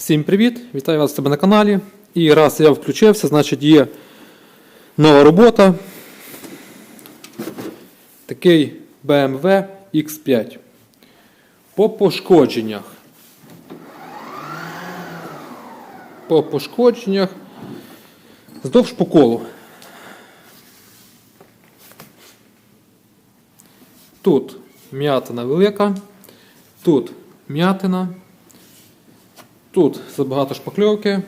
Всім привіт! Вітаю вас у себе на каналі. І раз я включився, значить є нова робота. Такий BMW X5. По пошкодженнях. По пошкодженнях здовж по колу. Тут м'ятина велика, тут м'ятина. Тут забагато шпакльовки.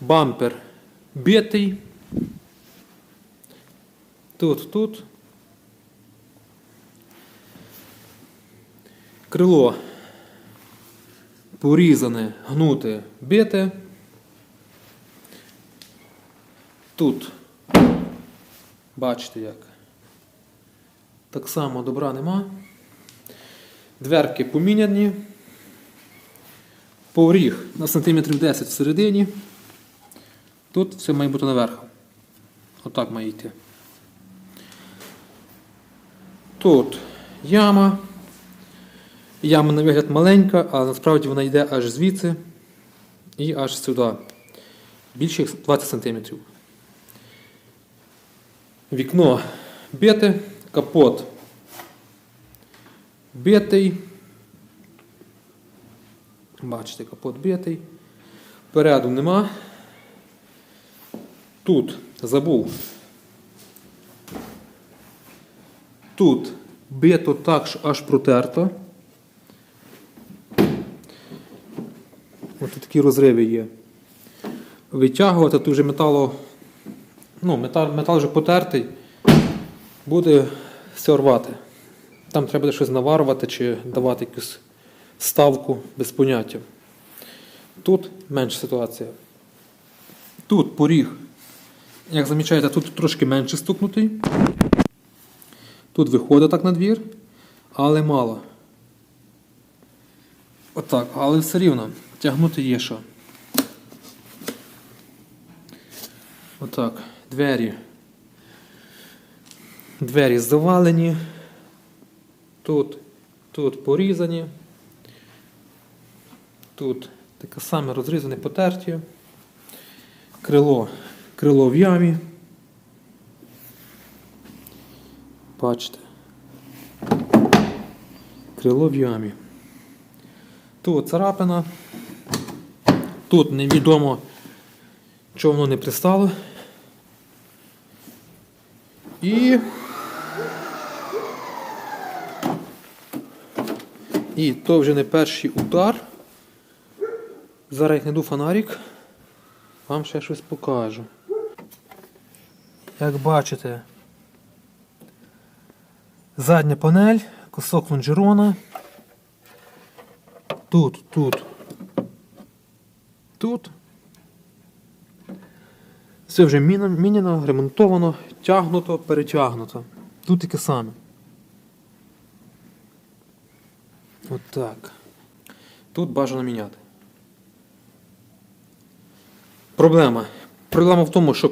Бампер битий. Тут, тут. Крило порізане, гнуте, бите. Тут. Бачите як. Так само добра нема. Дверки поміняні. Поріг на сантиметрів 10 всередині. Тут все має бути наверх. Отак має йти. Тут яма. Яма на вигляд маленька, а насправді вона йде аж звідси і аж сюди. Більше 20 см. Вікно бите, капот битий. Бачите, капот битий. Переду нема. Тут забув. Тут бито так, що аж протерто. Ось такі розриви є. Витягувати тут вже метало. Ну, метал, метал вже потертий, буде все рвати. Там треба буде щось наварювати чи давати якусь ставку без поняття. Тут менша ситуація. Тут поріг, як замічаєте, тут трошки менше стукнутий. Тут виходить так на двір, але мало. Отак, але все рівно. Тягнути є що. Отак. Двері. Двері завалені. Тут, тут порізані. Тут таке саме розрізане потерті. Крило, крило в ямі. Бачите. Крило в ямі. Тут царапина. Тут невідомо, чого воно не пристало. І. І то вже не перший удар. Зараз як знайду фонарик, вам ще щось покажу. Як бачите, задня панель, кусок лонжерона. Тут, тут, тут. Все вже міняно, ремонтовано, тягнуто, перетягнуто. Тут таке саме. От. Тут бажано міняти. Проблема. Проблема в тому, що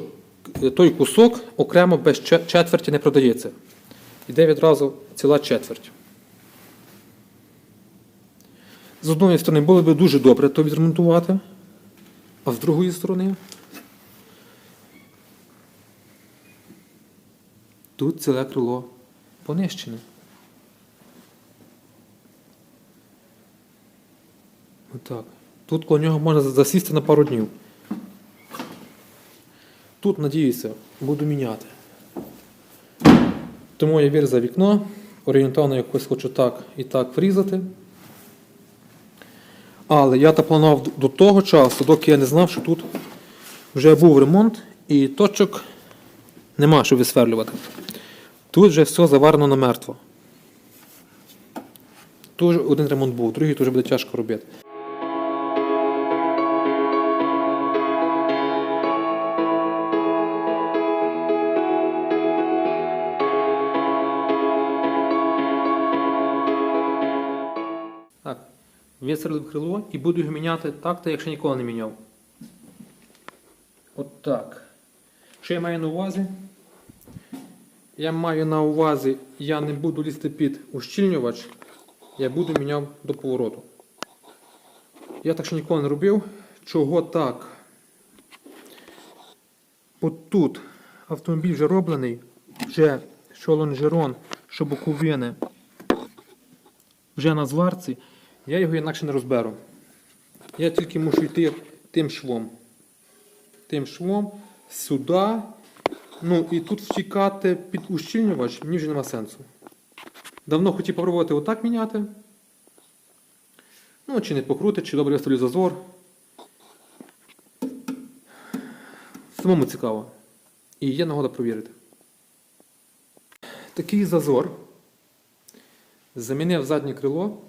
той кусок окремо без четверті не продається. Йде відразу ціла четверть. З одної сторони було б дуже добре то відремонтувати, а з другої сторони. Тут ціле крило понищене. Отак. Тут коло нього можна засісти на пару днів. Тут, надіюся, буду міняти. Тому я вір за вікно. Орієнтовно якось хочу так і так врізати. Але я та планував до того часу, доки я не знав, що тут вже був ремонт і точок нема, що висверлювати. Тут вже все заварено на мертво. Тут один ремонт був, другий тут вже буде тяжко робити. Вистрілив крило і буду його міняти так, та якщо ніколи не міняв. От так. Що я маю на увазі? Я маю на увазі, я не буду лізти під ущільнювач, я буду міняв до повороту. Я так ще ніколи не робив. Чого так? От тут автомобіль вже роблений, вже що лонжерон, що боковини, вже на зварці, я його інакше не розберу. Я тільки мушу йти тим швом. Тим швом сюди. Ну і тут втікати під ущільнювач мені вже нема сенсу. Давно хотів попробувати отак міняти. Ну, чи не покрутить, чи добре виставлю зазор. Самому цікаво. І є нагода провірити. Такий зазор. Замінив заднє крило,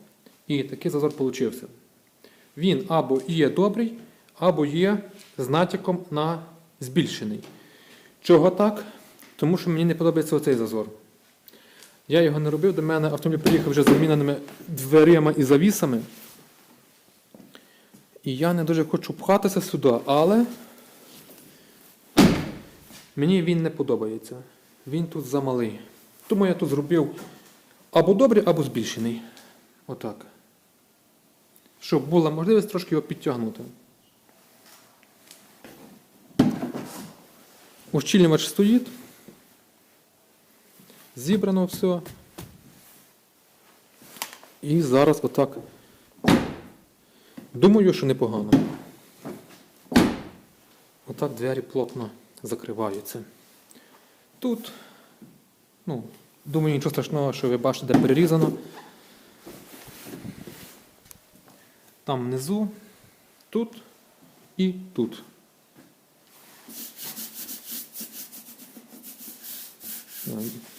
і такий зазор получився. Він або є добрий, або є з натяком на збільшений. Чого так? Тому що мені не подобається оцей зазор. Я його не робив, до мене автомобіль приїхав вже заміненими дверима і завісами. І я не дуже хочу пхатися сюди, але мені він не подобається. Він тут замалий. Тому я тут зробив або добрий, або збільшений. Отак. Щоб була можливість трошки його підтягнути. Ущільнювач стоїть. Зібрано все. І зараз отак. Думаю, що непогано. Отак двері плотно закриваються. Тут, ну, думаю, нічого страшного, що ви бачите, де перерізано. Там внизу, тут і тут.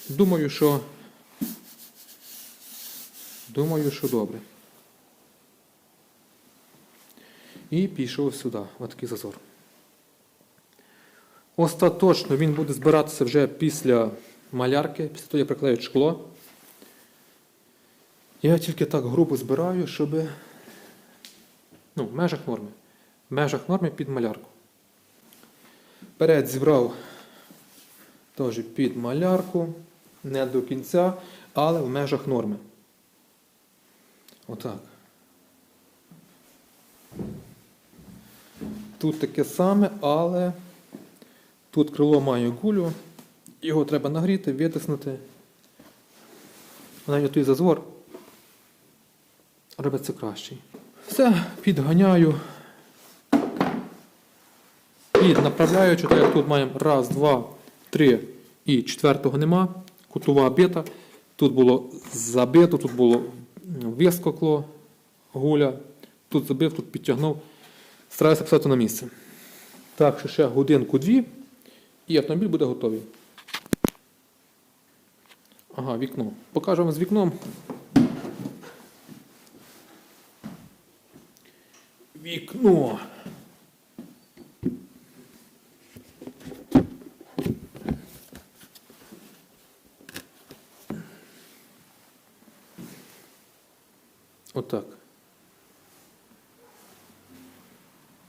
Думаю, що. Думаю, що добре. І пішов сюди, отакий зазор. Остаточно він буде збиратися вже після малярки, після того, як приклеють шкло. Я тільки так грубо збираю, щоб ну, в межах норми. В межах норми під малярку. Перед зібрав теж під малярку, не до кінця, але в межах норми. Отак. Тут таке саме, але тут крило має гулю, його треба нагріти, витиснути. Навіть той зазор робиться кращий. Все, підганяю. І направляючи, так як тут маємо раз, два, три і четвертого нема. Кутова бита. Тут було забито, тут було вискокло, гуля. Тут забив, тут підтягнув. Стараюся писати на місце. Так, що ще годинку-дві і автомобіль буде готовий. Ага, вікно. Покажу вам з вікном. Вікно. Отак.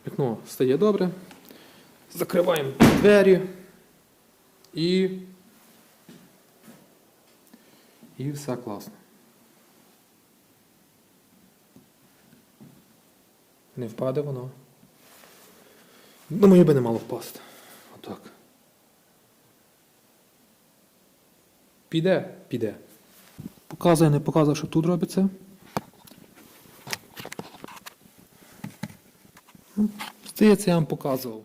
Вікно стає добре. Закриваємо двері і. І все класно. Не впаде воно. Думаю, би не мало впасти. Отак. Піде? Піде. Показує, не показує, що тут робиться. Ну, Здається, я вам показував.